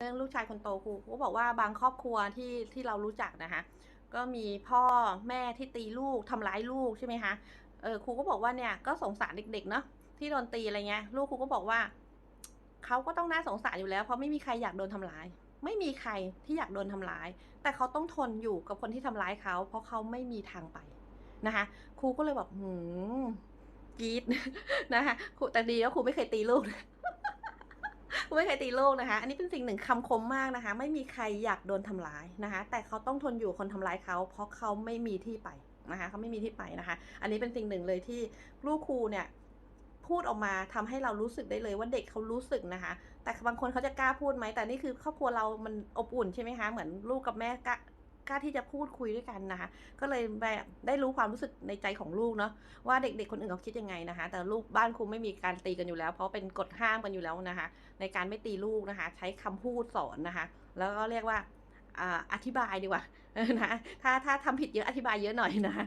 เรื่องลูกชายคนโตครูก็บอกว่าบางครอบครัวที่ที่เรารู้จักนะคะ ก็มีพ่อแม่ที่ตีลูกทำร้ายลูกใช่ไหมคะเออครูก็บอกว่าเนี่ยก็สงสารเด็กๆเนาะที่โดนตีอะไรเงี้ยลูกครูก็บอกว่าเขาก็ต้องน่าสงสารอยู่แล้วเพราะไม่มีใครอยากโดนทำร้าย ไม่มีใครที่อยากโดนทำร้าย แต่เขาต้องทนอยู่กับคนที่ทำร้ายเขา เพราะเขาไม่มีทางไปนะคะครูก็เลยแบบหืมกรีดนะคะแต่ดีแล้วครูไม่เคยตีลูก ไม่เคยตีโลกนะคะ อันนี้เป็นสิ่งหนึ่งคำคมมากนะคะ ไม่มีใครอยากโดนทำร้ายนะคะ แต่เขาต้องทนอยู่คนทำร้ายเขา เพราะเขาไม่มีที่ไปนะคะเขาไม่มีที่ไปนะคะ อันนี้เป็นสิ่งหนึ่งเลยที่ลูกครูเนี่ยพูดออกมาทำให้เรารู้สึกได้เลยว่าเด็กเขารู้สึกนะคะ แต่บางคนเขาจะกล้าพูดไหมแต่นี่คือครอบครัวเรามันอบอุ่นใช่ไหมคะ เหมือนลูกกับแม่ก ล้าที่จะพูดคุยด้วยกันนะคะ ก็เลยแบบได้รู้ความรู้สึกในใจของลูกเนาะว่าเด็กๆคนอื่นเขาคิดยังไงนะคะ แต่ลูกบ้านครูไม่มีการตีกันอยู่แล้ว เพราะเป็นกฎห้ามกันอยู่แล้วนะคะ ในการไม่ตีลูกนะคะ ใช้คำพูดสอนนะคะ แล้วก็เรียกว่าออธิบายดีกว่านะถ้าถ้าทำผิดเยอะอธิบายเยอะหน่อยนะคะ